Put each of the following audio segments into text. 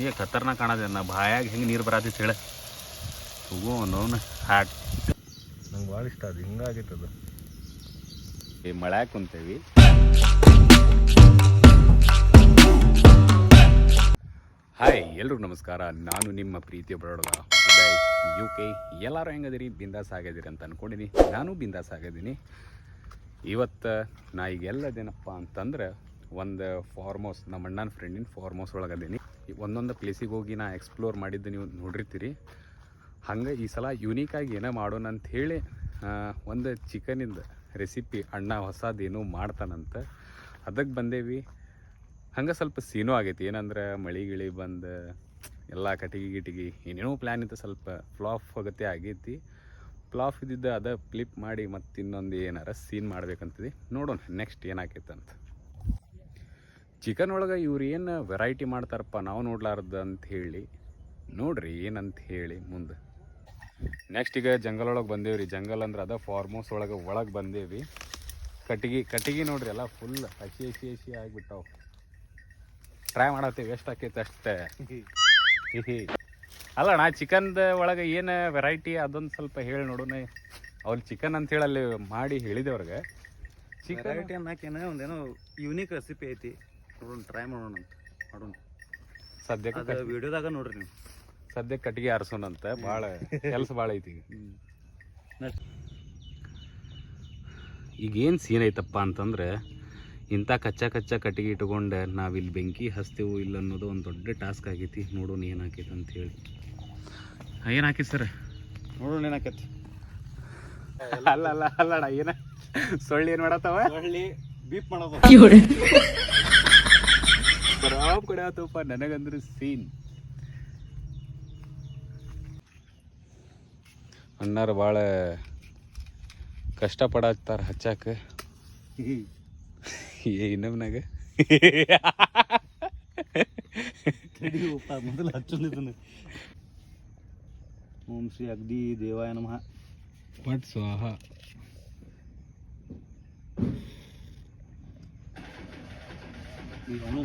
ಏ ಖತರ್ನಾಕ್ ಕಾಣದೆ ನಾ ಬಾಯಾಗ ಹೆಂಗೆ ನೀರು ಬರತ್ತಿತ್ತು ಹೇಳ. ಹೋಗೋ ನೋನ್ ಹಾಟ್ ನಂಗೆ ಭಾಳ ಇಷ್ಟ ಅದು ಹಿಂಗಾಗಿತ್ತದು ಅದು. ಈ ಮಳೆ ಕುಂತೇವಿ. ಹಾಯ್ ಎಲ್ರಿಗೂ ನಮಸ್ಕಾರ. ನಾನು ನಿಮ್ಮ ಪ್ರೀತಿಯ ಬರೋಡ ಉದಯ್. ಯು ಕೆ ಎಲ್ಲರೂ ಹೆಂಗದಿರಿ? ಬಿಂದಾಸ್ ಆಗಿದ್ದೀರಿ ಅಂತ ಅಂದ್ಕೊಂಡಿನಿ ನಾನು ಬಿಂದಾಸ್ ಆಗಿದ್ದೀನಿ. ಇವತ್ತು ನಾ ಈಗ ಎಲ್ಲದೇನಪ್ಪ ಅಂತಂದ್ರೆ ಒಂದು ಫಾರ್ಮ್ ಹೌಸ್ ನಮ್ಮ ಅಣ್ಣನ ಫ್ರೆಂಡಿನ ಫಾರ್ಮ್ ಹೌಸ್ ಒಳಗದೀನಿ ಒಂದೊಂದು ಪ್ಲೇಸಿಗೆ ಹೋಗಿ ನಾ ಎಕ್ಸ್ಪ್ಲೋರ್ ಮಾಡಿದ್ದು ನೀವು ನೋಡಿರ್ತೀರಿ. ಹಂಗೆ ಈ ಸಲ ಯೂನೀಕಾಗಿ ಏನೋ ಮಾಡೋಣ ಅಂತ ಹೇಳಿ ಆ, ಒಂದು ಚಿಕನಿಂದ ರೆಸಿಪಿ ಅಣ್ಣ ಹೊಸದೇನೋ ಮಾಡ್ತಾನಂತ. ಅದಕ್ಕೆ ಬಂದೇವಿ. ಹಂಗೆ ಸ್ವಲ್ಪ ಸೀನೂ ಆಗೈತಿ. ಏನಂದ್ರೆ ಮಳೆ ಗಿಳಿ ಬಂದು ಎಲ್ಲ ಕಟಿಗೆ ಗಿಟಿಗೆ ಏನೇನೋ ಪ್ಲ್ಯಾನ್ ಇತ್ತು ಸ್ವಲ್ಪ ಫ್ಲಾಫ್ ಹೋಗತ್ತೆ ಆಗೈತಿ. ಫ್ಲಾಫ್ ಇದ್ದಿದ್ದು ಅದ ಫ್ಲಿಪ್ ಮಾಡಿ ಮತ್ತಿನ್ನೊಂದು ಏನಾರ ಸೀನ್ ಮಾಡ್ಬೇಕಂತಿದೆ. ನೋಡೋಣ ನೆಕ್ಸ್ಟ್ ಏನಾಕೈತೆ ಅಂತ ಚಿಕನ್ ಒಳಗೆ ಇವ್ರು ಏನು ವೆರೈಟಿ ಮಾಡ್ತಾರಪ್ಪ ನಾವು ನೋಡ್ಲಾರ್ದು ಅಂತ ಹೇಳಿ. ನೋಡ್ರಿ ಏನಂತ ಹೇಳಿ ಮುಂದೆ. ನೆಕ್ಸ್ಟ್ ಈಗ ಜಂಗಲ್ ಒಳಗೆ ಬಂದೇವ್ರಿ. ಜಂಗಲ್ ಅಂದ್ರೆ ಅದ ಫಾರ್ಮ್ ಹೌಸ್ ಒಳಗೆ ಒಳಗೆ ಬಂದೇವಿ. ಕಟ್ಟಿಗೆ ಕಟ್ಟಿಗೆ ನೋಡ್ರಿ ಎಲ್ಲ ಫುಲ್ ಹಸಿ ಹಸಿ ಹಸಿ ಆಗಿಬಿಟ್ಟಾವ. ಟ್ರೈ ಮಾಡತ್ತೀವಿ ಎಷ್ಟು ಆಕೈತೆ ಅಷ್ಟೇ. ಅಲ್ಲ ನಾ ಚಿಕನ್ದ ಒಳಗೆ ಏನು ವೆರೈಟಿ ಅದೊಂದು ಸ್ವಲ್ಪ ಹೇಳಿ ನೋಡೋಣ ಅವ್ರು ಚಿಕನ್ ಅಂತ ಹೇಳಿ ಅಲ್ಲಿ ಮಾಡಿ ಹೇಳಿದೆ ಅವ್ರಿಗೆ. ಚಿಕನ್ ಒಂದೇನೋ ಯೂನಿಕ್ ರೆಸಿಪಿ ಐತಿ. ನೋಡೋಣ ಟ್ರೈ ಮಾಡೋಣ ಅಂತ ಮಾಡೋಣ. ಸದ್ಯಕ್ಕೆ ಅದು ವಿಡಿಯೋದಾಗ ನೋಡ್ರಿ ನೀವು. ಸದ್ಯಕ್ಕೆ ಕಟ್ಟಿಗೆ ಆರಿಸೋಣ ಅಂತ ಭಾಳ ಕೆಲಸ ಭಾಳ ಐತಿ ಈಗ. ಏನು ಸೀನ್ ಐತಪ್ಪ ಅಂತಂದ್ರೆ ಇಂಥ ಕಚ್ಚಾ ಕಚ್ಚಾ ಕಟ್ಟಿಗೆ ಇಟ್ಕೊಂಡು ನಾವಿಲ್ಲಿ ಬೆಂಕಿ ಹಚ್ತೇವೋ ಇಲ್ಲ ಅನ್ನೋದು ಒಂದು ದೊಡ್ಡ ಟಾಸ್ಕ್ ಆಗೈತಿ. ನೋಡೋಣ ಏನು ಹಾಕೈತೆ ಅಂತ ಹೇಳಿ. ಏನು ಹಾಕಿ ಸರ್? ನೋಡೋಣ ಏನಾಕೈತಿ ಅಲ್ಲ ಅಲ್ಲ ಅಲ್ಲಡ ಏನ ಸೊಳ್ಳಿ ಏನು ಮಾಡತ್ತವ? ಸೊಳ್ಳಿ ಬೀಪ್ ಮಾಡೋದು. ಬರಾಬ್ ಕಡೆ ಆತಪ್ಪ? ನನಗಂದ್ರೆ ಸೀನ್ ಅಣ್ಣಾರು ಭಾಳ ಕಷ್ಟಪಡತ್ತಾರ ಹಚ್ಚಾಕ. ಇನ್ನಮ್ನಾಗ ಮೊದಲು ಹಚ್ಚೊಂದು ಇದನ್ನ. ಓಂ ಶ್ರೀ ಅಗ್ದಿ ದೇವಾಯ ನಮಃ. ಪಟ್ ಸ್ವಾಹ. ಈಗ ಅವನು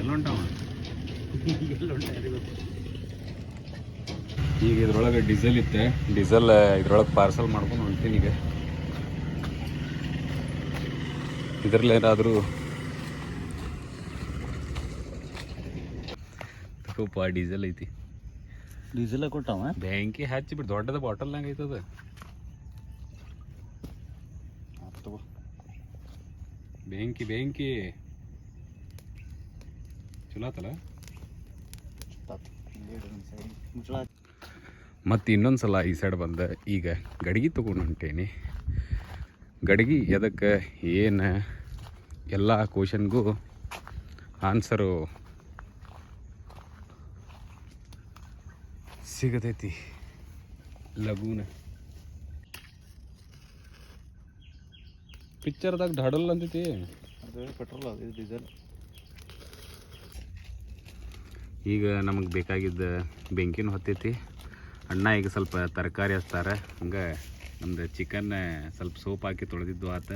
ಎಲ್ಲೊಂಟವ ಇದ್ರೊಳಗೆ ಡೀಸೆಲ್ ಇತ್ತೆ. ಡೀಸೆಲ್ ಇದ್ರೊಳಗೆ ಪಾರ್ಸಲ್ ಮಾಡ್ಕೊಂಡು ಹೊಂಟೀನಿ ಈಗ. ಇದ್ರಲ್ಲಿ ಏನಾದರೂ ತಗೋಪ ಡೀಸೆಲ್ ಐತಿ. ಡೀಸೆಲ್ ಕೊಟ್ಟವ? ಬ್ಯಾಂಕಿ ಹಚ್ಚಿ ಬಿಟ್ಟು ದೊಡ್ಡದ ಬಾಟಲ್ನಾಗ ಐತದ. ಬೆಂಕಿ ಬೆಂಕಿ. ಚಲೋ ಆತಲ್ಲ? ಮತ್ತು ಇನ್ನೊಂದು ಸಲ ಈ ಸೈಡ್ ಬಂದ, ಈಗ ಗಡಿಗೆ ತೊಗೊಂಡು ಹೊಂಟೇನಿ. ಗಡಿಗೆ ಎದಕ್ಕೆ ಏನು ಎಲ್ಲ ಕ್ವಶನ್ಗೂ ಆನ್ಸರು ಸಿಗತೈತಿ. ಲಗೂನ. ಪಿಕ್ಚರ್ದಾಗ ಧಾಡಲ್ ಅಂತೈತಿ. ಅದು ಪೆಟ್ರೋಲ್ ಅದು ಇದು ಡೀಸೆಲ್ ಈಗ ನಮಗೆ ಬೇಕಾಗಿದ್ದ ಬೆಂಕಿನೂ ಹೊತ್ತೈತಿ. ಅಣ್ಣ ಈಗ ಸ್ವಲ್ಪ ತರಕಾರಿ ಹಚ್ತಾರೆ. ಹಂಗೆ ನಮ್ದು ಚಿಕನ್ ಸ್ವಲ್ಪ ಸೋಪ್ ಹಾಕಿ ತೊಳೆದಿದ್ದು ಆತ.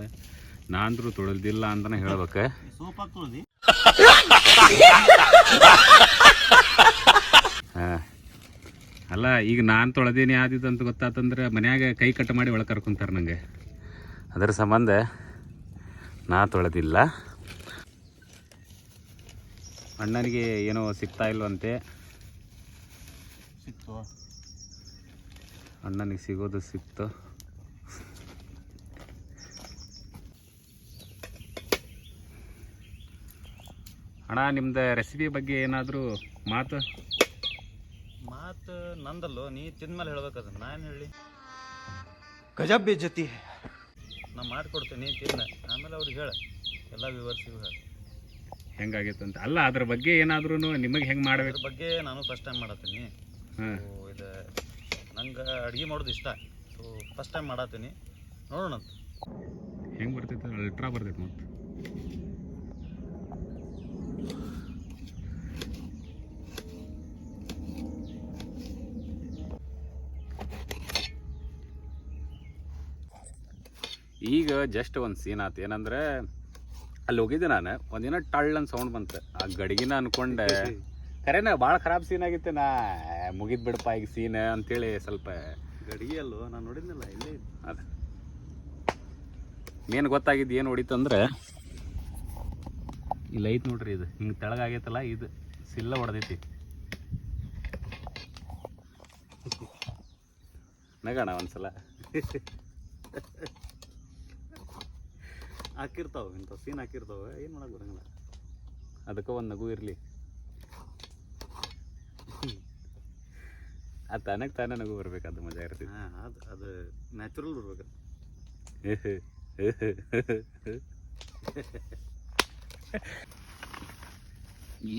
ನಾಂದ್ರು ತೊಳೆದಿಲ್ಲ ಅಂತಲೇ ಹೇಳ್ಬೇಕು. ಸೋಪ್ ಹಾಂ. ಅಲ್ಲ ಈಗ ನಾನು ತೊಳೆದೇನೆ ಆದಿದ್ದು ಅಂತ ಗೊತ್ತಾತಂದ್ರೆ ಮನ್ಯಾಗ ಕೈ ಕಟ್ ಮಾಡಿ ಒಳಗೆ ಕರ್ಕೊಂತಾರೆ ನಂಗೆ. ಅದರ ಸಂಬಂಧ ನಾ ತೊಳೆದಿಲ್ಲ. ಅಣ್ಣನಿಗೆ ಏನೋ ಸಿಗ್ತಾ ಇಲ್ವಂತೆ. ಸಿಕ್ತು. ಅಣ್ಣನಿಗೆ ಸಿಗೋದು ಸಿಕ್ತು. ಅಣ್ಣ ನಿಮ್ದು ರೆಸಿಪಿ ಬಗ್ಗೆ ಏನಾದರೂ ಮಾತು? ಮಾತು ನಂದಲ್ಲೋ ನೀ ತಿಂದ್ಮೇಲೆ ಹೇಳ್ಬೇಕಾದ್ರೆ ನಾನು ಹೇಳಿ? ಗಜಬ್ ಬೇಜತಿ ನಾ ಮಾಡ್ಕೊಡ್ತೀನಿ ತಿನ್ನ ಆಮೇಲೆ ಅವ್ರಿಗೆ ಹೇಳ. ಎಲ್ಲ ವಿವರಿಸಿಗೂ ಹೇಳ. ಹೆಂಗಾಗೈತಂತ ಅಂತ. ಅಲ್ಲ ಅದ್ರ ಬಗ್ಗೆ ಏನಾದ್ರೂ ನಿಮಗೆ ಹೆಂಗೆ ಮಾಡಬೇಕು? ಅದ್ರ ಬಗ್ಗೆ ನಾನು ಫಸ್ಟ್ ಟೈಮ್ ಮಾಡತ್ತೀನಿ. ಹಾಂ. ಇದು ನಂಗೆ ಅಡುಗೆ ಮಾಡೋದು ಇಷ್ಟ. ಸೊ ಫಸ್ಟ್ ಟೈಮ್ ಮಾಡತ್ತೀನಿ. ನೋಡೋಣ. ಹೆಂಗೆ ಬರ್ತೈತೆ? ಅಲ್ಟ್ರಾ ಬರ್ತೈತೆ ಮತ್ತೆ. ಈಗ ಜಸ್ಟ್ ಒಂದು ಸೀನ್ ಆತು. ಏನಂದ್ರೆ ಅಲ್ಲಿ ಹೋಗಿದ್ದೆ ನಾನು. ಒಂದಿನ ಟಳ್ ಅಂತ ಸೌಂಡ್ ಬಂತು. ಆ ಗಡಿಗಿನ ಅನ್ಕೊಂಡೆ. ಖರೇನ ಭಾಳ ಖರಾಬ್ ಸೀನ್ ಆಗಿತ್ತು. ನಾ ಮುಗಿದ್ ಬಿಡಪ್ಪ ಈಗ ಸೀನ್ ಅಂತೇಳಿ ಸ್ವಲ್ಪ ಗಡಿಗೆ ಅಲ್ಲೋ ನಾನು ನೋಡಿದ್ನಲ್ಲ ಇಲ್ಲೇ. ಅದ. ಮೇನ್ ಗೊತ್ತಾಗಿದ್ದು ಏನು ಹೊಡಿತು ಅಂದ್ರೆ ಇಲ್ಲ ಐತ್ ನೋಡ್ರಿ ಇದು ಹಿಂಗೆ ತೆಳಗಾಗೈತಲ್ಲ ಇದು ಸಿಲ್ಲ ಹೊಡೆದೈತಿ. ನಗಣ ಒಂದ್ಸಲ. ಹಾಕಿರ್ತಾವ ಇಂಥ ಸೀನ್ ಹಾಕಿರ್ತಾವೆ. ಏನು ಮಾಡಕ್ ಬರಂಗಿಲ್ಲ. ಅದಕ್ಕೆ ಒಂದು ನಗು ಇರಲಿ. ಅದು ತಾನೆ ತಾನೇ ನಗು ಬರ್ಬೇಕು ಅದು ಮಜಾ ಇರ್ತೈತಿ ಹಾಂ ಅದು ಅದು ನ್ಯಾಚುರಲ್ ಬರ್ಬೇಕು.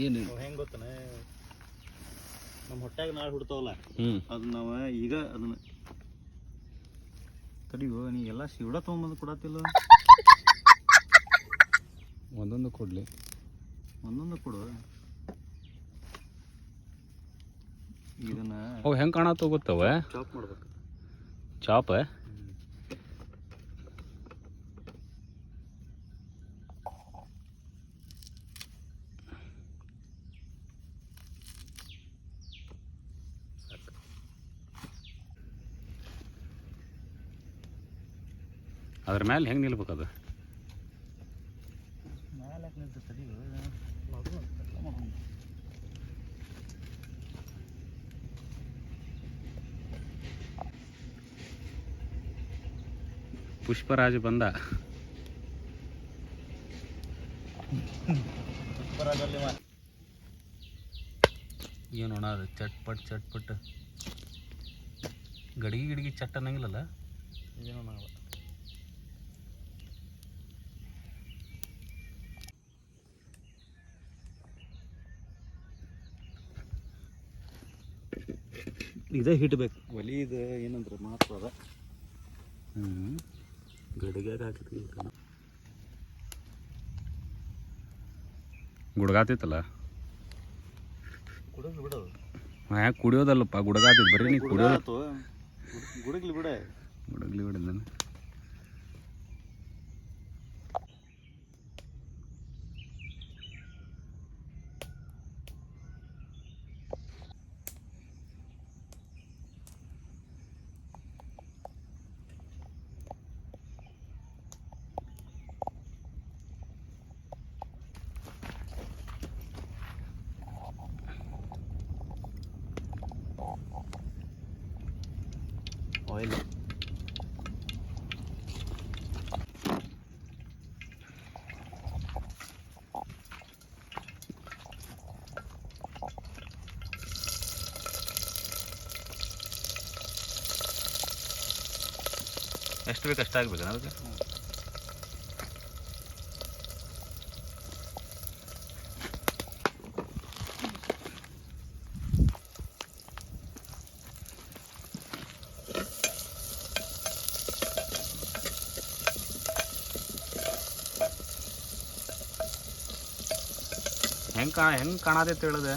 ಏನು? ಹೆಂಗೆ ಗೊತ್ತಾನೆ? ನಮ್ಮ ಹೊಟ್ಯಾಗ ನಾಳೆ ಹುಡ್ತಾವಲ್ಲ? ಹ್ಞೂ ಅದು ನಾವು ಈಗ ಅದನ್ನ ತಡಿಯೋ ನೀ ಎಲ್ಲ ಶಿವಡ ತೊಗೊಂಬಂದು ಕೊಡತ್ತಿಲ್ಲ? ಒಂದೊಂದು ಕೊಡಲಿ. ಒಂದೊಂದು ಕೊಡು. ಇದನ್ನ ಅವು ಹೆಂಗೆ ಕಾಣತ್ತೋ ಗೊತ್ತವ ಚಾಪ್ ಮಾಡ್ಬೇಕು. ಚಾಪ? ಅದ್ರ ಮೇಲೆ ಹೆಂಗೆ ನಿಲ್ಬೇಕು ಅದು? ಪುಷ್ಪರಾಜ್ ಬಂದ. ಏನು ಅಣ್ಣ ಅದು ಚಟ್ಪಟ್ ಚಟ್ಪಟ್. ಗಡಿಗೆ ಗಿಡಿಗೆ ಚಟ್ ಅನ್ನಂಗಿಲ್ಲಲ್ಲ? ಏನೋ ಇದೇ ಹಿಡಬೇಕು. ಒಲಿ ಇದು ಏನಂದ್ರೆ ಮಹತ್ವ ಅದ. ಹ್ಞೂ ಗಡಿಗ್ಯಾಗ ಹಾಕಿದ್ವಿ ಗುಡ್ಗಾತೈತಲ್ಲ ಬಿಡೋದು. ಯಾಕೆ ಕುಡಿಯೋದಲ್ಲಪ್ಪ ಗುಡ್ಗಾತೈತಿ ಬರೀ ನೀ ಕುಡಿಯೋದು. ಗುಡಗ್ಲಿ ಬಿಡ. ಗುಡಗ್ಲಿ ಎಷ್ಟು ಬೇಕು ಅಷ್ಟು ಆಗ್ಬೇಕು ಅದಕ್ಕೆ ಹೆಂಗೆ ಕಾಣ ಹೆಂಗೆ ಕಾಣತೈತೆ ಹೇಳಿದೆ?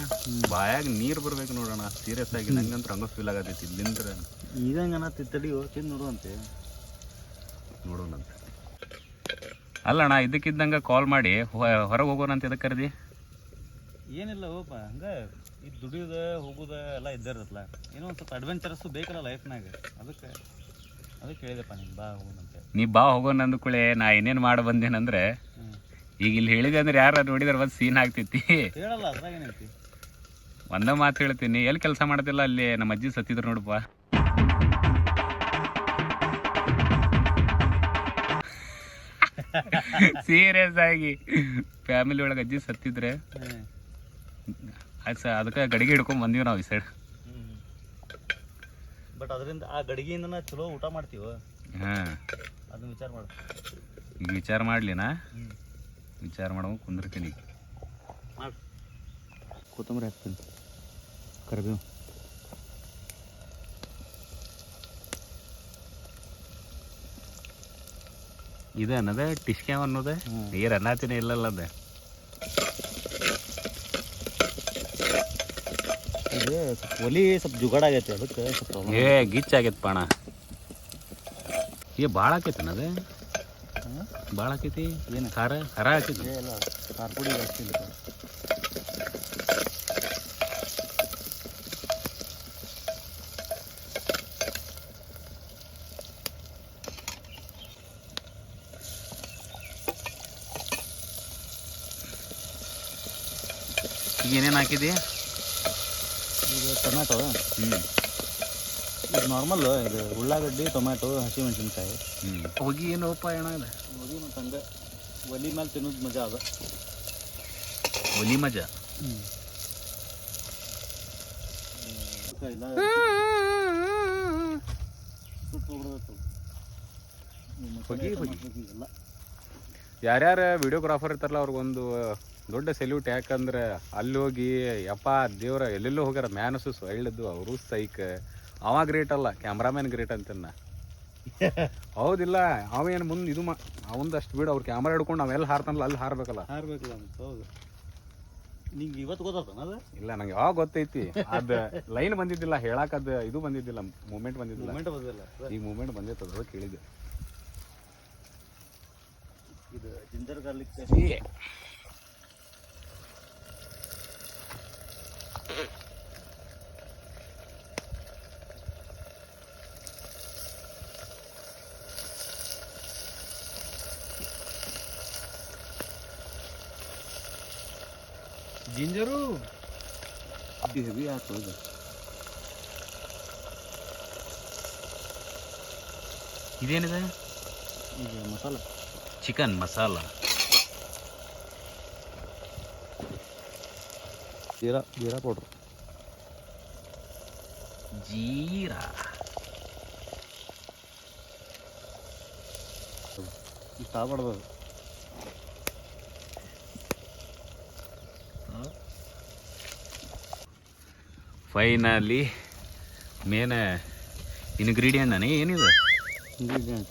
ಬಾಯಾಗ ನೀರು ಬರ್ಬೇಕು ನೋಡೋಣ ಸೀರಿಯಸ್ ಆಗಿ ನಂಗಂತ ಹಂಗ ಫೀಲ್ ಆಗತೈತಿ ಇಲ್ಲಿಂದ್ರೆ. ಈಗ ಅನ್ನತ್ತಿ ಹೋಗ್ತೀನಿ ನೋಡುವಂತೆ ನೋಡೋಣಂತ ಅಲ್ಲಣ್ಣ ಇದಕ್ಕಿದ್ದಂಗೆ ಕಾಲ್ ಮಾಡಿ. ಹೊರಗೆ ಹೋಗೋಣ ಅಂತ ಇದಕ್ಕೆ ಕರೆದಿ? ಏನಿಲ್ಲ ಹೋಪ ಹಂಗೆ ಇದು ದುಡಿಯೋದ ಹೋಗೋದ ಎಲ್ಲ ಇದ್ದಿರತ್ತಲ್ಲ ಏನೋ ಒಂದು ಸ್ವಲ್ಪ ಅಡ್ವೆಂಚರಸ್ಸು ಬೇಕಲ್ಲ ಲೈಫ್ನಾಗ ಅದಕ್ಕೆ ಅದಕ್ಕೆ ಹೇಳಿದೆಪ್ಪ ನೀನು ಬಾ ಹೋಗೋಣಂತೆ ನೀ ಬಾ ಹೋಗೋಣ ಅಂದ್ಕೂಳೆ ನಾ ಏನೇನು ಮಾಡಿ ಬಂದೇನಂದ್ರೆ ಈಗ ಇಲ್ಲಿ ಹೇಳಿದೆ ಅಂದ್ರೆ ಯಾರು ನೋಡಿದ್ರೆ ಒಂದು ಸೀನ್ ಆಗ್ತೈತಿ. ಹೇಳಲ್ಲ ಅದ್ರಾಗ ಏನೈತಿ ಒಂದ ಮಾತು ಹೇಳ್ತೀನಿ ಎಲ್ಲಿ ಕೆಲಸ ಮಾಡ್ತಿಲ್ಲ ಅಲ್ಲಿ ನಮ್ಮ ಅಜ್ಜಿ ಸತ್ತಿದ್ರು ನೋಡಪ್ಪ. ಸೀರಿಯಸ್ ಆಗಿ ಫ್ಯಾಮಿಲಿ ಒಳಗೆ ಅಜ್ಜಿ ಸತ್ತಿದ್ರೆ ಆಯ್ತು ಸರ್ ಅದಕ್ಕೆ ಗಡಿಗೆ ಹಿಡ್ಕೊಂಡ್ ಬಂದೀವಿ ನಾವು ಈ ಸೈಡ್ ಬಟ್ ಅದರಿಂದ ಆ ಗಡಿಗೆಯಿಂದ ಚಲೋ ಊಟ ಮಾಡ್ತೀವ? ಹಾಂ. ಅದನ್ನ ವಿಚಾರ ಮಾಡ. ಈಗ ವಿಚಾರ ಮಾಡ್ಲಿನಾ? ವಿಚಾರ ಮಾಡೋ ಕುಂದಿರ್ತೀನಿ. ಮಾಡು. ಕೊತ್ತಂಬರಿ ಹಾಕ್ತೀನಿ. ಕರಿಬೇವು. ಇದು ಅನ್ನೋದ ಟಿಶ್ಕ್ಯಾಮ್ ಅನ್ನೋದ. ನೀರು ಅನ್ನತಿನೇ ಇಲ್ಲಲ್ಲ ಅದ. ಇದು ಸ್ವಲ್ಪ ಒಲಿ ಸ್ವಲ್ಪ ಜುಗಾಡಾಗೈತಿ ಅದಕ್ಕೆ ಸ್ವಲ್ಪ problem. ಏ ಗಿಚ್ ಆಗೈತೆ ಪಾಣ. ಏ ಭಾಳ ಆಕೈತೆ ಅನ್ನದ ಭಾಳ ಆಕೈತಿ? ಏನು? ಖಾರ? ಖಾರ ಆಕೈತಿ ಖಾರ ಪುಡಿ ಜಾಸ್ತಿ ಇಲ್ಲ. ಏನೇನು ಹಾಕಿದಿ? ಇದು ಟೊಮ್ಯಾಟೊ. ಹ್ಞೂ ಇದು ನಾರ್ಮಲ್ ಇದು ಉಳ್ಳಾಗಡ್ಡಿ ಟೊಮ್ಯಾಟೊ ಹಸಿಮೆಣಸಿನ್ಕಾಯಿ. ಹ್ಞೂ ಹೋಗಿ ಏನು ಉಪಾಯ ಏನಾಗ ಇದೆ? ಹೋಗಿ ಮತ್ತು ಹಂಗೆ ಒಲಿ ಮೇಲೆ ತಿನ್ನೋದು ಮಜಾ ಅದ. ಒಲಿ ಮಜಾ? ಹ್ಞೂ ಹೊಗಿ, ಹೋಗಿ. ಎಲ್ಲ ಯಾರ್ಯಾರ ವಿಡಿಯೋಗ್ರಾಫರ್ ಇರ್ತಾರಲ್ಲ ಅವ್ರಿಗೊಂದು ದೊಡ್ಡ ಸೆಲ್ಯೂಟ್ ಯಾಕಂದ್ರೆ ಅಲ್ಲಿ ಹೋಗಿ ಯಪ್ಪ ದೇವ್ರ ಎಲ್ಲೆಲ್ಲೋ ಹೋಗ್ಯಾರ ಮ್ಯಾನಸು ಸೈಳದ್ದು ಅವರು ಸೈಕ್ ಅವ ಗ್ರೇಟ್ ಅಲ್ಲ ಕ್ಯಾಮ್ರಾಮ್ಯಾನ್ ಗ್ರೇಟ್ ಅಂತನ್ನ ಹೌದಿಲ್ಲ ಅವೇನು ಮುಂದೆ ಇದು ಮಾ ಅವಂದು ಅಷ್ಟು ಬಿಡು ಅವ್ರು ಕ್ಯಾಮ್ರಾ ಹಿಡ್ಕೊಂಡು ಅವೆಲ್ಲ ಹಾರ್ತಾನಲ್ಲ ಅಲ್ಲಿ ಹಾರ್ಬೇಕಲ್ಲ. ಹಾರ್ಬೇಕಲ್ಲ ಅಂತ ಹೌದು. ನಿಂಗೆ ಇವತ್ತು ಗೊತ್ತಾಗ್ತಾನ ಅದ? ಇಲ್ಲ ನಂಗೆ ಯಾವಾಗ ಗೊತ್ತೈತಿ. ಅದ ಲೈನ್ ಬಂದಿದ್ದಿಲ್ಲ ಹೇಳಕ್ ಅದ ಇದು ಬಂದಿದ್ದಿಲ್ಲ ಮೂಮೆಂಟ್ ಬಂದಿದ್ದಿಲ್ಲ. ಮೂಮೆಂಟ್ ಬಂದಿಲ್ಲ ಈ ಮೂಮೆಂಟ್ ಬಂದಿತ್ತು ಅದ್ರ ಕೇಳಿದ್ದೆ. ಇದು ಜಿಂಜರ್ ಗಾರ್ಲಿಕ್ ಜಿಂಜರು ಹೆವಿ ಆಯ್ತು ಇದು ಇದೇನಿದೆ? ಇದು masala. Chicken masala jeera jeera powder jeera. ಇಷ್ಟ ಆಗ್ಬಾರ್ದು ಫೈನಲಿ ಮೇನ್ ಇನ್ಗ್ರೀಡಿಯಂಟ್ ಏನಿದೆ? ಇಂಗ್ರೀಡಿಯೆಂಟ್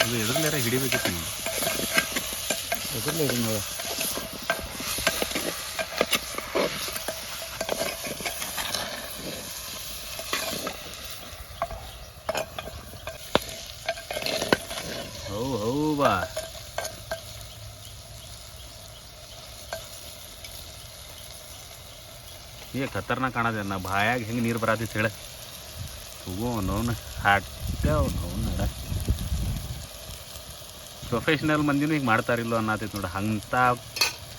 ಅದು ಎದ್ರಲ್ಲಾರ ಹಿಡಿಬೇಕಿತ್ತು ನೀವು? ಎದ್ರಲ್ಲೇ ಇದೆ ನೋಡಿ ಹೌ ಹೌ ಬಾ ಏ ಖತರ್ನಾಕ್ ಕಾಣದೆ ನಾ ಬಾಯಾಗ ಹೆಂಗೆ ನೀರು ಬರತೈತಿ ಹೇಳ. ಹೋಗೋ ಹಾಕ್ತ ಹಾಟ ನಡ. ಪ್ರೊಫೆಷ್ನಲ್ ಮಂದಿನೂ ಈಗ ಮಾಡ್ತಾರಿಲ್ಲೋ ಅನ್ನತೈತಿ ನೋಡಿ. ಅಂಥ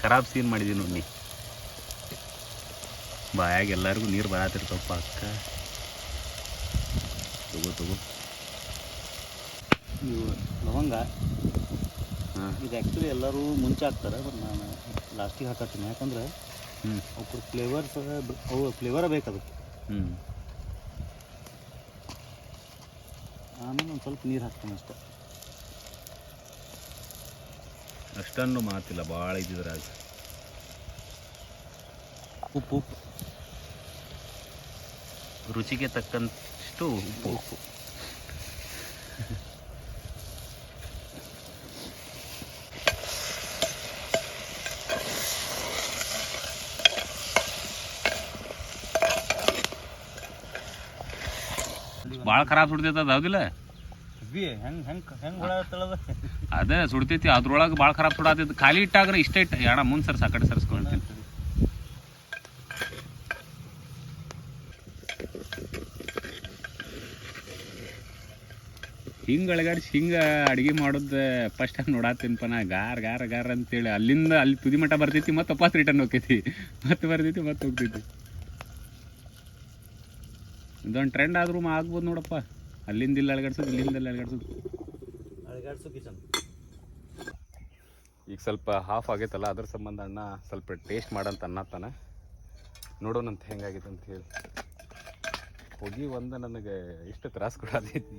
ಖರಾಬ್ ಸೀನ್ ಮಾಡಿದೀನಿ ನೋಡಿ ನೀ. ಬಾಯಾಗ ಎಲ್ಲರಿಗೂ ನೀರು ಬರತ್ತಿರ್ತಪ್ಪ ಅಕ್ಕ. ತಗೋ ತಗೋ. ಇವು ಲವಂಗ. ಹಾಂ. ಇದು ಆ್ಯಕ್ಚುಲಿ ಎಲ್ಲರೂ ಮುಂಚೆ ಹಾಕ್ತಾರೆ ಬಟ್ ನಾನು ಲಾಸ್ಟಿಗೆ ಹಾಕತ್ತೀನಿ. ಯಾಕಂದ್ರೆ ಅವ್ರ ಫ್ಲೇವರ್ಸ್ ಅವು ಫ್ಲೇವರ ಬೇಕು ಅದಕ್ಕೆ. ಹ್ಞೂ ಆಮೇಲೆ ಒಂದು ಸ್ವಲ್ಪ ನೀರು ಹಾಕ್ತೀನಿ ಅಷ್ಟೆ. ಅಷ್ಟನ್ನು ಮಾತಿಲ್ಲ ಭಾಳ ಇದ್ದಿದ್ರಾಗ. ಉಪ್ಪು ಉಪ್ಪು. ರುಚಿಗೆ ತಕ್ಕಂತಷ್ಟು ಉಪ್ಪು. ಉಪ್ಪು. ಭಾಳ ಖರಾಬ್ ಸುಡ್ತೈತೆ ಅದು ಹೌದಿಲ್ಲ? ಅದೇ ಸುಡ್ತೈತಿ ಅದ್ರೊಳಗೆ ಭಾಳ ಖರಾಬ್ ಸುಡಾತೈತಿ. ಖಾಲಿ ಇಟ್ಟಾಗ್ರೆ ಇಷ್ಟೇ ಇಟ್ಟ ಯಾಣ ಮುಂದೆ ಸರ್ ಸಾಕಡೆ ಸರ್ಸ್ಕೊಳ್ತೀನಿ. ಹಿಂಗೆ ಅಳಗಾಡಿಸಿ ಹಿಂಗೆ ಅಡುಗೆ ಮಾಡೋದು ಫಸ್ಟ್ ಟೈಮ್ ನೋಡತ್ತೀನಪ್ಪ ನಾ. ಗಾರ್ ಗಾರ್ ಗಾರ್ ಅಂತೇಳಿ. ಅಲ್ಲಿಂದ ಅಲ್ಲಿ ತುದಿ ಮಟ್ಟ ಬರ್ತೈತಿ ಮತ್ತೆ ವಾಪಸ್ ರಿಟರ್ನ್ ಹೋಗ್ತೈತಿ. ಮತ್ತೆ ಬರ್ತೈತಿ ಮತ್ತೆ ಹೋಗ್ತೈತಿ. ಇದೊಂದು ಟ್ರೆಂಡ್ ಆದ್ರೂ ಆಗ್ಬೋದು ನೋಡಪ್ಪ. ಅಲ್ಲಿಂದ ಇಲ್ಲಿ ಅಳಗಾಡ್ಸೋದು ಇಲ್ಲಿಂದ ಇಲ್ಲಿ ಅಳಗಾಡ್ಸೋದು. ಕಿಚನ್. ಈಗ ಸ್ವಲ್ಪ ಹಾಫ್ ಆಗೈತಲ್ಲ ಅದ್ರ ಸಂಬಂಧ ಅಣ್ಣ ಸ್ವಲ್ಪ ಟೇಸ್ಟ್ ಮಾಡಂತ ಅನ್ನತ್ತಾನ. ನೋಡೋಣಂತ ಹೆಂಗಾಗಿತ್ತು ಅಂತ ಹೇಳಿ. ಹೋಗಿ ಒಂದು ನನಗೆ ಇಷ್ಟು ತ್ರಾಸ ಕೊಡತೈತಿ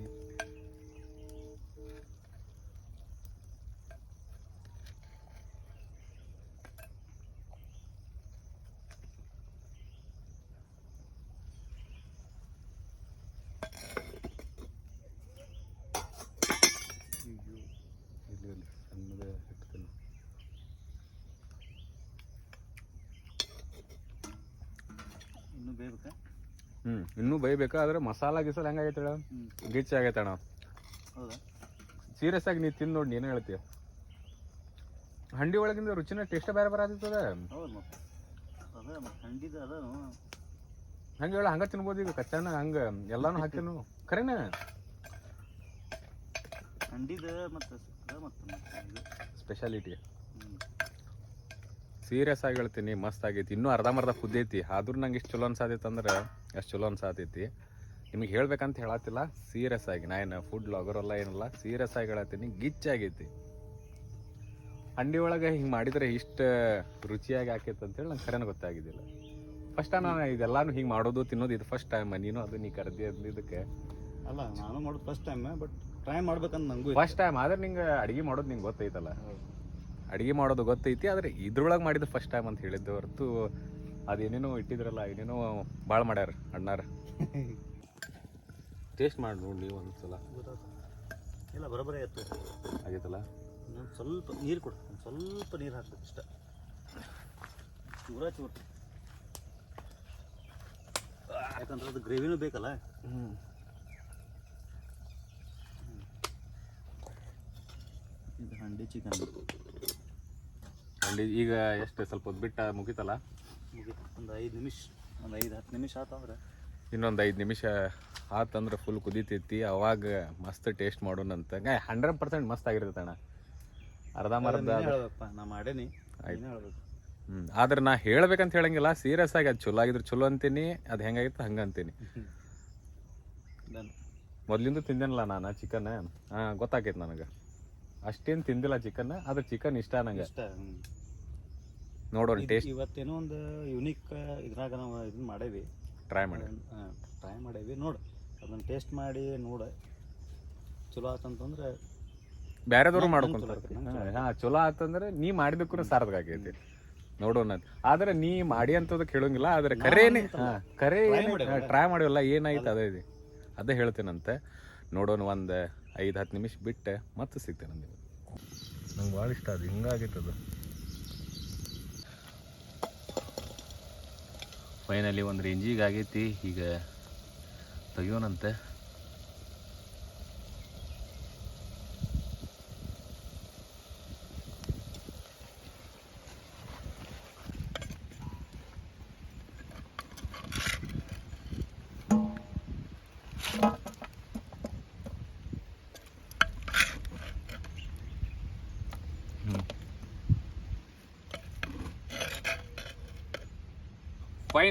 ಬೈಬೇಕಾ ಆದ್ರೆ ಮಸಾಲ ಗಿಸಾಲ ಹೆಂಗಾಗೈತೆ ಹೇಳ? ಗಿಚ್ಚ ಆಗೈತೆ ಅಣ್ಣ. ಸೀರಿಯಸ್ ಆಗಿ ನೀ ತಿಂದು ನೋಡಿ ನೀನು ಹೇಳ್ತೀಯ. ಹಂಡಿ ಒಳಗಿಂದ ರುಚಿನ ಟೇಸ್ಟ್ ಬೇರೆ ಬೇರೆ ಅದನು ಹಂಗೆ ಹೇಳ ಹಂಗ ತಿನ್ಬೋದು ಈಗ ಕಚ್ಚಾನ ಹಂಗ ಎಲ್ಲಾನು ಹಾಕಿನು ಕರೆನ? ಹಂಡಿದ ಮತ್ತು ಸ್ಪೆಷಾಲಿಟಿ ಸೀರಿಯಸ್ ಆಗಿ ಹೇಳ್ತೀನಿ ಮಸ್ತ್ ಆಗೈತಿ. ಇನ್ನೂ ಅರ್ಧಂಬರ್ಧ ಕುದ್ದೈತಿ. ಆದ್ರೂ ನಂಗೆ ಇಷ್ಟು ಚಲೋ ಅನ್ಸಾದಿತ್ತಂದ್ರೆ ಅಂದ್ರೆ ಅಷ್ಟು ಚಲೋ ಅನ್ಸಾತೈತಿ. ನಿಮಗೆ ಹೇಳ್ಬೇಕಂತ ಹೇಳತ್ತಿಲ್ಲ ಸೀರಿಯಸ್ ಆಗಿ. ನಾ ಏನು ಫುಡ್ ಲಾಗರಲ್ಲ ಏನಲ್ಲ ಸೀರಿಯಸ್ ಆಗಿ ಹೇಳತ್ತೀನಿ ಗಿಚ್ಚಾಗೈತಿ ಅಂಡಿ ಒಳಗೆ ಹಿಂಗೆ ಮಾಡಿದ್ರೆ ಇಷ್ಟು ರುಚಿಯಾಗಿ ಆಕೈತೆ ಅಂತೇಳಿ ನಂಗೆ ಖರೇನ ಗೊತ್ತಾಗಿದ್ದಿಲ್ಲ. ಫಸ್ಟ್ ಟೈಮ್ ನಾನು ಇದೆಲ್ಲಾನು ಹಿಂಗೆ ಮಾಡೋದು ತಿನ್ನೋದು ಇದು ಫಸ್ಟ್ ಟೈಮ್ ನೀನು ಅದು ನೀ ಕರೆದಿ ಅಂದಿದ್ದಕ್ಕೆ ಅಲ್ಲ ನಾನು ಮಾಡೋದು ಫಸ್ಟ್ ಟೈಮ್ ಬಟ್ ಟ್ರೈ ಮಾಡ್ಬೇಕಂತ ನಂಗೂ ಫಸ್ಟ್ ಟೈಮ್ ಆದ್ರೆ ನಿಂಗೆ ಅಡಿಗೆ ಮಾಡೋದು ನಿಂಗೆ ಗೊತ್ತೈತಲ್ಲ. ಅಡಿಗೆ ಮಾಡೋದು ಗೊತ್ತೈತಿ ಆದ್ರೆ ಇದ್ರೊಳಗೆ ಮಾಡಿದ್ದು ಫಸ್ಟ್ ಟೈಮ್ ಅಂತ ಹೇಳಿದ್ದು ಹೊರತು ಅದೇನೇನೋ ಇಟ್ಟಿದ್ರಲ್ಲ ಏನೇನೋ ಭಾಳ ಮಾಡ್ಯಾರ ಅಣ್ಣಾರ. ಟೇಸ್ಟ್ ಮಾಡಿ ನೋಡಿ ನೀವು ಒಂದ್ಸಲ. ಇಲ್ಲ ಬರೋಬ್ಬರಿ ಆಯ್ತು. ಆಗೈತಲ್ಲ? ಇನ್ನೊಂದು ಸ್ವಲ್ಪ ನೀರು ಕೊಡು ಒಂದು ಸ್ವಲ್ಪ ನೀರು ಹಾಕ್ಬೇಕು ಇಷ್ಟ. ಚೂರ ಚೂರ ಯಾಕಂದ್ರೆ ಅದು ಗ್ರೇವಿನೂ ಬೇಕಲ್ಲ? ಹ್ಞೂ ಇದು ಹಂಡಿ ಚಿಕನ್ ಹಂಡಿ ಈಗ ಎಷ್ಟು ಸ್ವಲ್ಪ ಹೊತ್ತು ಬಿಟ್ಟ ಮುಗಿತಲ್ಲ? ಮುಗೀತು ಒಂದು ಐದು ನಿಮಿಷ ಒಂದು ಐದು ಹತ್ತು ನಿಮಿಷ ಆತಂದ್ರೆ ಇನ್ನೊಂದು ಐದು ನಿಮಿಷ ಆತಂದ್ರೆ ಫುಲ್ ಕುದೀತೈತಿ. ಅವಾಗ ಮಸ್ತ್ ಟೇಸ್ಟ್ ಮಾಡೋಣಂತ ಹಂಡ್ರೆಡ್ ಪರ್ಸೆಂಟ್ ಮಸ್ತ್ ಆಗಿರ್ತೈತೆ ಅಣ್ಣ. ಹೇಳ್ಬೇಕಪ್ಪ ನಾ ಮಾಡೇನಿ. ಆಯ್ತು. ನೀನೇ ಹೇಳ್ಬೇಕು. ಹ್ಞೂ ಆದ್ರೆ ನಾ ಹೇಳ್ಬೇಕಂತ ಹೇಳಂಗಿಲ್ಲ. ಸೀರಿಯಸ್ ಆಗಿ ಅದು ಚಲೋ ಆಗಿದ್ರೆ ಚಲೋ ಅಂತೀನಿ. ಅದು ಹೆಂಗಾಗಿತ್ತು ಹಂಗೆ ಅಂತೀನಿ. ಮೊದ್ಲಿಂದ ತಿಂದೇನಲ್ಲ ನಾನು ಚಿಕನ್ ಹಾಂ ಗೊತ್ತಾಕೈತೆ ನನಗೆ. ಅಷ್ಟೇನು ತಿಂದಿಲ್ಲ ಚಿಕನ್ ಆದ್ರೆ ಚಿಕನ್ ಇಷ್ಟ ನಂಗೆ. ಇಷ್ಟ. ನೋಡೋಣ ಟೇಸ್ಟ್ ಇವತ್ತೇನೋ ಒಂದು ಯುನಿಕ್ ಇದ್ರಾಗ ನಾವು ಇದನ್ನ ಮಾಡೇವಿ. ಟ್ರೈ ಮಾಡಿ. ಟ್ರೈ ಮಾಡೇವಿ. ನೋಡು ಅದನ್ನ ಟೇಸ್ಟ್ ಮಾಡಿ ನೋಡು. ಚಲೋ ಆತಂತಂದ್ರೆ ಬೇರೆದವ್ರು ಮಾಡ್ಕೊಂತಾರೆ. ಹಾ ಚಲೋ ಹಾಂ ಚಲೋ ಆತಂದ್ರೆ ನೀ ಮಾಡಿದಕ್ಕೂ ಸಾರ್ಥಕ ಆಗೈತಿ. ನೋಡೋಣ. ಆದ್ರೆ ನೀ ಮಾಡಿ ಅಂತದಕ್ಕೆ ಕೇಳೋಂಗಿಲ್ಲ ಆದ್ರೆ ಕರೇನೆ ಹಾಂ ಕರೆ. ಟ್ರೈ ಮಾಡಿವಲ್ಲ ಏನಾಯ್ತು ಅದೇ ಇದೆ. ಅದೇ ಹೇಳ್ತೇನಂತೆ. ನೋಡೋಣ ಒಂದು ಐದು ಹತ್ತು ನಿಮಿಷ ಬಿಟ್ಟೆ ಮತ್ತೆ ಸಿಗ್ತೇನೆ ನಿಮಗೆ. ನಂಗೆ ಭಾಳ ಇಷ್ಟ ಅದು. ಹಿಂಗಾಗಿತ್ತದು ಫೈನಲಿ ಒಂದು ರೇಂಜಿಗೆ ಆಗೈತಿ. ಈಗ ತೆಗಿಯೋಣಂತೆ.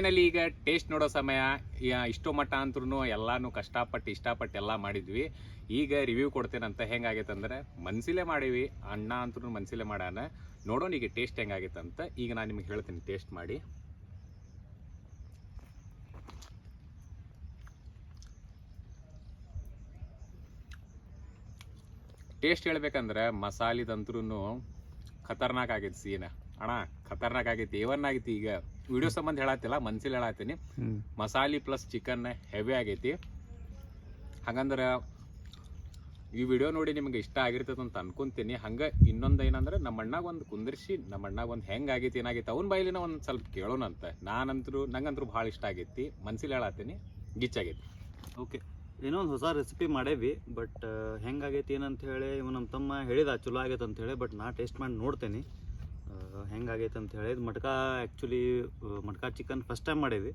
ಫೈನಲಿ ಈಗ ಟೇಸ್ಟ್ ನೋಡೋ ಸಮಯ. ಇಷ್ಟು ಮಟ್ಟ ಅಂತ್ರು ಎಲ್ಲಾನು ಕಷ್ಟಪಟ್ಟು, ಇಷ್ಟಪಟ್ಟು ಎಲ್ಲ ಮಾಡಿದ್ವಿ. ಈಗ ರಿವ್ಯೂ ಕೊಡ್ತೇನಂತ ಹೆಂಗಾಗೈತೆ ಅಂದ್ರೆ, ಮನ್ಸಿಲೇ ಮಾಡೀವಿ. ಅಣ್ಣ ಅಂತೂ ಮನ್ಸಿಲೇ ಮಾಡಾನ. ನೋಡೋಣ ಈಗ ಟೇಸ್ಟ್ ಹೆಂಗಾಗೈತೆ ಅಂತ. ಈಗ ನಾನು ನಿಮಗೆ ಹೇಳ್ತೀನಿ ಟೇಸ್ಟ್ ಮಾಡಿ. ಟೇಸ್ಟ್ ಹೇಳ್ಬೇಕಂದ್ರೆ ಮಸಾಲಿದಂತ್ರೂ ಖತರ್ನಾಕ್ ಆಗೈತಿ ಸೀನ ಅಣ್ಣ, ಖತರ್ನಾಕ್ ಆಗೈತಿ, ಏವನ್ನಾಗೈತಿ ಈಗ? ವಿಡಿಯೋ ಸಂಬಂಧ ಹೇಳತ್ತಿಲ್ಲ ಮನ್ಸಿಲ್ ಹೇಳತ್ತೀನಿ ಮಸಾಲೆ ಪ್ಲಸ್ ಚಿಕನ್ ಹೆವಿ ಆಗೈತಿ. ಹಂಗಂದ್ರೆ ಈ ವಿಡಿಯೋ ನೋಡಿ ನಿಮ್ಗೆ ಇಷ್ಟ ಆಗಿರ್ತದೆ ಅಂತ ಅನ್ಕೊಂತೀನಿ. ಹಂಗೆ ಇನ್ನೊಂದು ಏನಂದ್ರೆ ನಮ್ಮ ಅಣ್ಣಾಗ ಒಂದು ಕುಂದಿರ್ಸಿ ನಮ್ಮ ಅಣ್ಣಾಗ ಒಂದು ಹೆಂಗೆ ಆಗೈತಿ ಏನಾಗೈತಿ ಅವನ ಬಾಯಿಲಿನ ಒಂದು ಸ್ವಲ್ಪ ಕೇಳೋಣಂತ ನಾನಂತರೂ ನಂಗಂತರೂ ಭಾಳ ಇಷ್ಟ ಆಗೈತಿ. ಮನ್ಸಿಲ್ ಹೇಳತ್ತೀನಿ ಗಿಚ್ಚಾಗೈತಿ ಓಕೆ. ಏನೋ ಒಂದು ಹೊಸ ರೆಸಿಪಿ ಮಾಡೇವಿ ಬಟ್ ಹೆಂಗಾಗೈತಿ ಏನಂತ ಹೇಳಿ ಇವ್ ನಮ್ಮ ತಮ್ಮ ಹೇಳಿದ ಚಲೋ ಆಗೈತೆ ಅಂತ ಹೇಳಿ ಬಟ್ ನಾ ಟೇಸ್ಟ್ ಮಾಡಿ ನೋಡ್ತೇನೆ. ಹೆಂಗಾಗೈತೆ ಅಂತ ಹೇಳಿ, ಇದು ಮಟ್ಕಾ ಆ್ಯಕ್ಚುಲಿ ಮಟ್ಕಾ ಚಿಕನ್ ಫಸ್ಟ್ ಟೈಮ್ ಮಾಡೇವಿ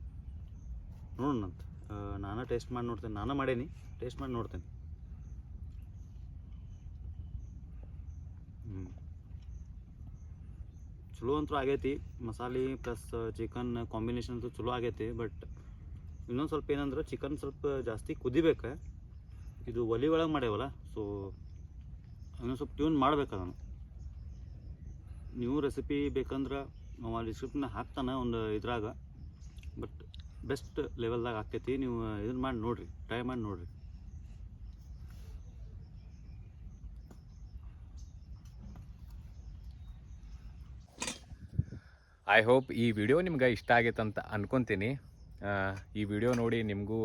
ನೋಡೋಣಂತ ನಾನು ಟೇಸ್ಟ್ ಮಾಡಿ ನೋಡ್ತೇನೆ. ನಾನು ಮಾಡೇನಿ ಟೇಸ್ಟ್ ಮಾಡಿ ನೋಡ್ತೇನೆ. ಹ್ಞೂ ಚಲೋ ಅಂತೂ ಆಗೈತಿ. ಮಸಾಲೆ ಪ್ಲಸ್ ಚಿಕನ್ ಕಾಂಬಿನೇಷನ್ ಅಂತೂ ಚಲೋ ಆಗೈತಿ ಬಟ್ ಇನ್ನೊಂದು ಸ್ವಲ್ಪ ಏನಂದ್ರೆ ಚಿಕನ್ ಸ್ವಲ್ಪ ಜಾಸ್ತಿ ಕುದಿಬೇಕು. ಇದು ಒಲಿ ಒಳಗೆ ಮಾಡೇವಲ್ಲ ಸೊ ಇನ್ನೊಂದು ಸ್ವಲ್ಪ ಟ್ಯೂನ್ ಮಾಡ್ಬೇಕು ಅದನ್ನು. ನೀವು ರೆಸಿಪಿ ಬೇಕಂದ್ರೆ ಅವ ಡಿಸ್ಕ್ರಿಪ್ಷನ್ ಹಾಕ್ತಾನೆ ಒಂದು ಇದ್ರಾಗ. ಬಟ್ ಬೆಸ್ಟ್ ಲೆವೆಲ್ದಾಗ ಹಾಕೈತಿ ನೀವು ಇದನ್ನ ಮಾಡಿ ನೋಡಿರಿ. ಟ್ರೈ ಮಾಡಿ ನೋಡಿರಿ. ಐ ಹೋಪ್ ಈ ವಿಡಿಯೋ ನಿಮ್ಗೆ ಇಷ್ಟ ಆಗೈತೆ ಅಂತ ಅನ್ಕೊಂತೀನಿ. ಈ ವಿಡಿಯೋ ನೋಡಿ ನಿಮಗೂ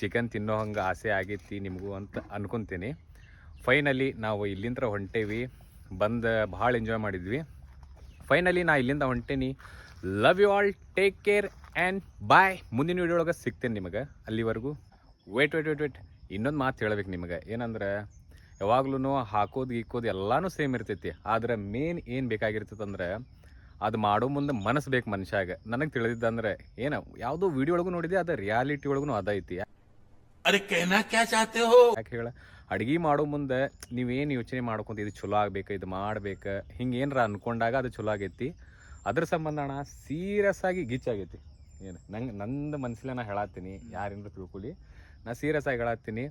ಚಿಕನ್ ತಿನ್ನೋ ಹಂಗೆ ಆಸೆ ಆಗೈತಿ ನಿಮಗೂ ಅಂತ ಅನ್ಕೊಂತೀನಿ. ಫೈನಲಿ ನಾವು ಇಲ್ಲಿಂದ ಹೊಂಟೇವಿ. ಬಂದು ಭಾಳ ಎಂಜಾಯ್ ಮಾಡಿದ್ವಿ. ಫೈನಲಿ ನಾ ಇಲ್ಲಿಂದ ಹೊಂಟೇನಿ. Love you all take care and bye ಮುಂದಿನ ವಿಡಿಯೋ ಒಳಗೆ ಸಿಗ್ತೇನೆ ನಿಮಗೆ ಅಲ್ಲಿವರೆಗೂ. ವೇಟ್ ವೇಟ್ ವೇಟ್ ವೇಟ್ ಇನ್ನೊಂದು ಮಾತು ಹೇಳಬೇಕು ನಿಮಗೆ. ಏನಂದ್ರೆ ಯಾವಾಗ್ಲೂ ಹಾಕೋದು ಗೀಕೋದು ಎಲ್ಲಾನು ಸೇಮ್ ಇರ್ತೈತಿ. ಆದ್ರೆ ಮೇನ್ ಏನು ಬೇಕಾಗಿರ್ತೈತೆ ಅಂದ್ರೆ ಅದು ಮಾಡೋ ಮುಂದೆ ಮನಸ್ಸು ಬೇಕು ಮನುಷ್ಯಾಗ. ನನಗೆ ತಿಳಿದಿದ್ದಂದ್ರೆ ಏನು ಯಾವುದೋ ವಿಡಿಯೋ ಒಳಗೂ ನೋಡಿದೆ ಅದು ರಿಯಾಲಿಟಿ ಒಳಗೂ ಅದೈತಿ ಯಾಕೆ ಹೇಳ? ಅಡ್ಗೆ ಮಾಡೋ ಮುಂದೆ ನೀವೇನು ಯೋಚನೆ ಮಾಡ್ಕೊಂತ ಇದು ಚಲೋ ಆಗ್ಬೇಕು, ಇದು ಮಾಡ್ಬೇಕು? ಹಿಂಗೆ ಏನರ ಅನ್ಕೊಂಡಾಗ ಅದು ಚಲೋ ಆಗೈತಿ. ಅದ್ರ ಸಂಬಂಧ ಅಣ್ಣ ಸೀರಿಯಸ್ ಆಗಿ ಗಿಚ್ಚಾಗೈತಿ ಏನು ನಂಗೆ, ನಂದು ಮನಸ್ಸಿಲ್ಲ ನಾ ಹೇಳತ್ತೀನಿ ಯಾರೇನಾರು ತಿಳ್ಕೊಳ್ಳಿ. ನಾ ಸೀರಿಯಸ್ ಆಗಿ ಹೇಳತ್ತೀನಿ.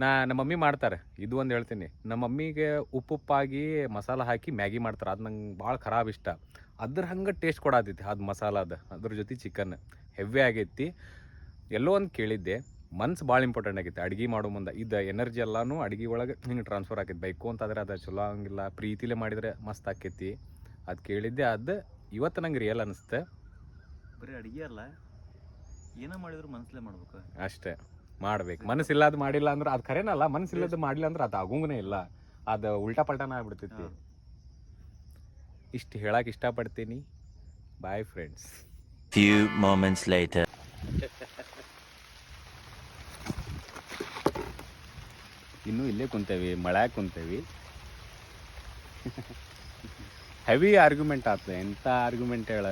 ನಾ, ನಮ್ಮ ಮಮ್ಮಿ ಮಾಡ್ತಾರೆ. ಇದು ಒಂದು ಹೇಳ್ತೀನಿ. ನಮ್ಮ ಮಮ್ಮಿಗೆ ಉಪ್ಪುಪ್ಪಾಗಿ ಮಸಾಲ ಹಾಕಿ ಮ್ಯಾಗಿ ಮಾಡ್ತಾರೆ. ಅದು ನಂಗೆ ಭಾಳ ಖರಾಬ್ ಇಷ್ಟ. ಅದ್ರ ಹಂಗೆ ಟೇಸ್ಟ್ ಕೊಡತೈತಿ. ಅದು ಮಸಾಲ ಅದು ಅದ್ರ ಜೊತೆ ಚಿಕನ್ ಹೆವಿ ಆಗೈತಿ. ಎಲ್ಲೋ ಒಂದು ಕೇಳಿದ್ದೆ. ಮನ್ಸು ಭಾಳ ಇಂಪಾರ್ಟೆಂಟ್ ಆಗೈತೆ. ಅಡುಗೆ ಮಾಡೋ ಮುಂದೆ ಇದು ಎನರ್ಜಿ ಎಲ್ಲಾನು ಅಡುಗೆ ಒಳಗೆ ಹಿಂಗೆ ಟ್ರಾನ್ಸ್ಫರ್ ಆಕೈತಿ ಬೈಕು ಅಂತಂದ್ರೆ ಅದು ಚಲೋ ಆಗಂಗಿಲ್ಲ ಪ್ರೀತಿಲೇ ಮಾಡಿದ್ರೆ ಮಸ್ತ್ ಆಕೈತಿ. ಅದು ಕೇಳಿದ್ದೆ ಅದು ಇವತ್ತು ನಂಗೆ ರಿಯಲ್ ಅನಿಸ್ತೆ. ಬರೀ ಅಡುಗೆ ಅಲ್ಲ ಏನೋ ಮಾಡಿದ್ರು ಮನಸ್ಸಲ್ಲೇ ಮಾಡ್ಬೇಕು? ಅಷ್ಟೇ ಮಾಡ್ಬೇಕು. ಮನಸ್ಸಿಲ್ಲ ಅದು ಮಾಡಿಲ್ಲ ಅಂದ್ರೆ ಅದು ಖರೇನಲ್ಲ ಮನಸ್ಸಿಲ್ಲದ ಮಾಡಿಲ್ಲ ಅಂದ್ರೆ ಅದು ಆಗೋಂಗನೇ ಇಲ್ಲ. ಅದು ಉಲ್ಟಾ ಪಲ್ಟಾನ ಆಗ್ಬಿಡ್ತೈತಿ. ಇಷ್ಟು ಹೇಳಕ್ಕೆ ಇಷ್ಟಪಡ್ತೀನಿ. Bye friends few moments later. ಇನ್ನೂ ಇಲ್ಲೇ ಕುಂತೇವಿ ಮಳ್ಯಾಗ ಕುಂತೇವಿ. ಹೆವಿ ಆರ್ಗ್ಯುಮೆಂಟ್ ಆತ ಎಂತ ಆರ್ಗ್ಯುಮೆಂಟ್ ಹೇಳ?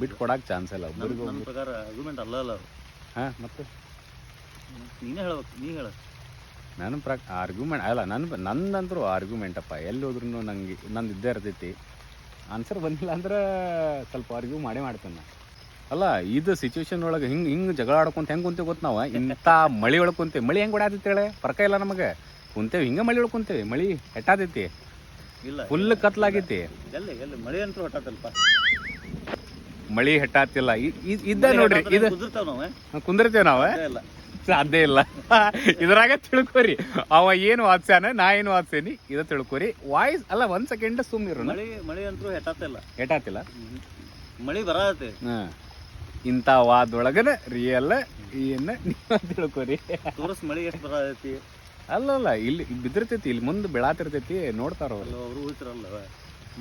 ಬಿಟ್ಟು ಕೊಡಕ್ಕೆ ಚಾನ್ಸ್ ಇಲ್ಲ ಒಬ್ಬರಿಗೆ ನನ್ನ ಪ್ರಕಾರ ಆರ್ಗ್ಯುಮೆಂಟ್ ಅಲ್ಲ ಅಲ್ಲ ಹಾಂ ಮತ್ತೆ? ನೀನೇ ಹೇಳ್ಬೇಕು ನೀ ಹೇಳ. ನನ್ನ ಪ್ರ ಆರ್ಗ್ಯುಮೆಂಟ್ ಅಲ್ಲ ನನ್ನ ನಂದಂತರೂ ಆರ್ಗ್ಯುಮೆಂಟ್ ಅಪ್ಪ ಎಲ್ಲಿ ಹೋದ್ರೂ ನಂಗೆ ನಂದು ಇದ್ದೇ ಇರ್ತೈತಿ. ಆನ್ಸರ್ ಬಂದಿಲ್ಲ ಅಂದ್ರೆ ಸ್ವಲ್ಪ ಆರ್ಗ್ಯೂ ಮಾಡೇ ಮಾಡ್ತೇನೆ ನಾ. ಅಲ್ಲ ಇದು ಸಿಚುವೇಶನ್ ಒಳಗೆ ಹಿಂಗೆ ಹಿಂಗೆ ಜಗಳ ಆಡ್ಕೊಂತ ಹೆಂಗೆ ಕುಂತೇವೆ ಗೊತ್ತು ನಾವು? ಇಂಥ ಮಳಿ ಒಳಗೆ ಕುಂತೇವೆ. ಮಳಿ ಹೆಂಗೆ ಹೊಡ್ಯಾತೈತಿ ಹೇಳೆ? ಪರ್ಕ ಇಲ್ಲ ನಮಗೆ. ಕುಂತೇವೆ ಹಿಂಗೆ ಮಳಿ ಒಳಗೆ ಕುಂತೇವೆ. ಮಳಿ ಹೆಟ್ಟಾತೈತಿ ಇಲ್ಲ ಫುಲ್ ಕತ್ಲಾಗೈತಿ. ಮಳಿ ಅಂತೂ ಹೊಟ್ಟಾತಲ್ಪ. ಮಳಿ ಹೆಟ್ಟಾತಿಲ್ಲ. ಇದ್ದ ನೋಡ್ರಿ ಇದು ಕುದಿರ್ತಾವ ನಾವು? ಸಾಧ್ಯ ಇಲ್ಲ. ಇದ್ರಾಗ ತಿಳ್ಕೊರಿ. ಅವ ಏನು ವಾದ್ಸ್ಯಾನ ನಾ ಏನು ವಾದ್ಸೇನಿ ಇದ ತಿಳ್ಕೊರಿ. ವಾಯ್ಸ್ ಅಲ್ಲ ಒಂದ್ ಸೆಕೆಂಡ್ ಸುಮ್ಮಿರು ಮಳಿ ಮಳಿ ಅಂತೂ ಹೆಟ್ಟಾತಿಲ್ಲ. ಹೆಟ್ಟಾತಿಲ್ಲ? ಮಳಿ ಬರತ್ತೆ. ಹಾ. ಇಂಥ ವಾದೊಳಗನ ರಿಯಲ್ ಏನ ನೀವು ತಿಳ್ಕೊರಿ. ತೋರಸ್ ಮಳೆ ಎಷ್ಟು ಬರತೈತಿ? ಅಲ್ಲಲ್ಲ ಇಲ್ಲಿ ಬಿದ್ದಿರ್ತೈತಿ ಇಲ್ಲಿ ಮುಂದೆ ಬೆಳಾತಿರ್ತೈತಿ ನೋಡ್ತಾರ ಅವ್ರು. ಅಲ್ಲ ಅವರು ಹೋಗ್ತಿರಲ್ಲ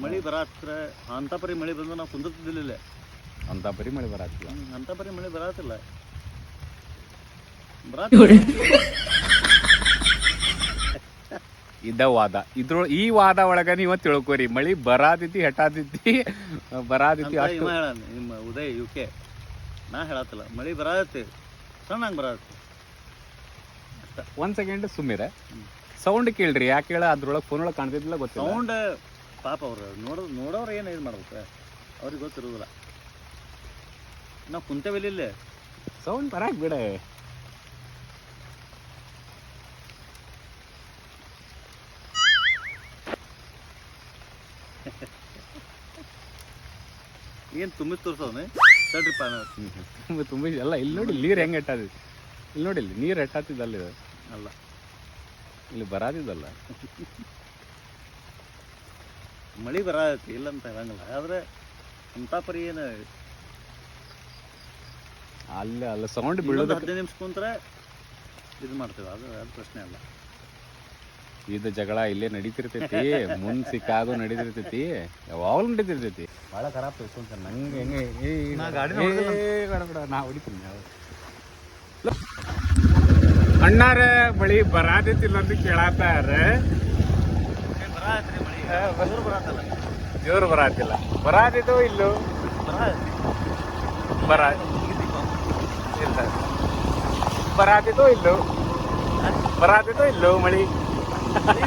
ಮಳಿ ಬರತ್ರ ಅಂತ ಪರಿ ಮಳಿ ಬಂದ್ರೆ ನಾವು ಕುಂದಿರ್ತಿದ್ದಿಲ್ಲ. ಅಂತ ಪರಿ ಮಳೆ ಬರಾತಿಲ್ಲ ಅಂತ ಪರಿ ಮಳಿ ಬರತ್ತಿಲ್ಲ ಇದ ಇದ್ದ ವಾದ. ಇದ್ರ ಈ ವಾದ ಒಳಗ ನೀವ ತಿಳ್ಕೊರಿ. ಮಳಿ ಬರಾತೈತಿ ಹೆಟಾತೈತಿ ಬರಾದಿತಿ ಉದಯ ಇವ ನಿಮ್ಮ ಉದಯ್ ಯು ಕೆ. ನಾ ಹೇಳತ್ತಲ್ಲ. ಮಳಿ ಬರತ್ತೆ. ಸಣ್ಣ ಹಂಗೆ ಬರತ್ತೆ ಒಂದ್ ಸೆಕೆಂಡ್ ಸುಮ್ಮಿರ ಸೌಂಡ್ ಕೇಳ್ರಿ. ಯಾಕೆ ಹೇಳ? ಅದ್ರೊಳಗೆ ಫೋನ್ ಒಳಗೆ ಕಾಣ್ತಿದ್ದಿಲ್ಲ ಗೊತ್ತಿಲ್ಲ. ಸೌಂಡ್ ಪಾಪ ಅವ್ರು ನೋಡೋ ನೋಡೋರು ಏನು ಇದು ಮಾಡ್ಬೇಕು ಅವ್ರಿಗೆ ಗೊತ್ತಿರೋದಿಲ್ಲ. ನಾವು ಕುಂತೇವಿಲ್ಲ ಇಲ್ಲೇ ಸೌಂಡ್ ಬರಾಕ್ ಬಿಡ. ಏನು ತುಂಬಿ ತೋರ್ಸೋನೆ ತಡ್ರಿಪ್ಪ ತುಂಬ ತುಂಬ ಎಲ್ಲ ಇಲ್ಲಿ ನೋಡಿ ನೀರು ಹೆಂಗೆ ಹೆಟ್ಟಾದಿ ಇಲ್ಲಿ ನೋಡಿ ಇಲ್ಲಿ ನೀರು ಹೆಟ್ಟಾತಿದ್ದಲ್ಲ ಇದು. ಅಲ್ಲ. ಇಲ್ಲಿ ಬರಾದಿದ್ದಲ್ಲ. ಮಳಿ ಬರತ್ತೆ ಇಲ್ಲ ಅಂತ ಹೇಳಂಗಿಲ್ಲ. ಆದ್ರೆ ಅಂತ ಪರಿ ಏನು? ಅಲ್ಲ ಅಲ್ಲ ಸೌಂಡ್ ಬೀಳೋದು ಹದಿನೈದು ನಿಮಿಷ ಕುಂತ್ರೆ ಇದು ಮಾಡ್ತೇವೆ. ಅದು ಅದು ಪ್ರಶ್ನೆ ಅಲ್ಲ. ಇದು ಜಗಳ ಇಲ್ಲೇ ನಡೀತಿರ್ತೈತಿ ಮುಂದ್ ಸಿಕ್ಕಾಗೂ ನಡೀತಿರ್ತೈತಿ ಯಾವಾಗಲೂ ನಡೀತಿರ್ತೈತಿ. ಭಾಳ ಖರಾಬ್ ತಿಳ್ಕೊಂತ ನಂಗೆ ಹೆಂಗೆ ಏ, ನಾ ಗಾಡಿನ ಏ, ಬೇಡ ಬೇಡ ನಾ ಹೊಡಿತೀನಿ ನಾವು ಅಣ್ಣಾರ ಬಳಿ ಬರಾತೈತಿಲ್ಲ ಅಂತ ಕೇಳತ್ತಾರ. ದೇವ್ರು ಬರಾತಿಲ್ಲ. ಬರಾತಿದ್ದು ಇಲ್ಲೋ? ಬರ ಇಲ್ಲ. ಬರಾತಿದ್ದು ಇಲ್ಲೋ? ಬರಾತಿದ್ದು ಇಲ್ಲೋ ಮಳಿ? ಮಳಿ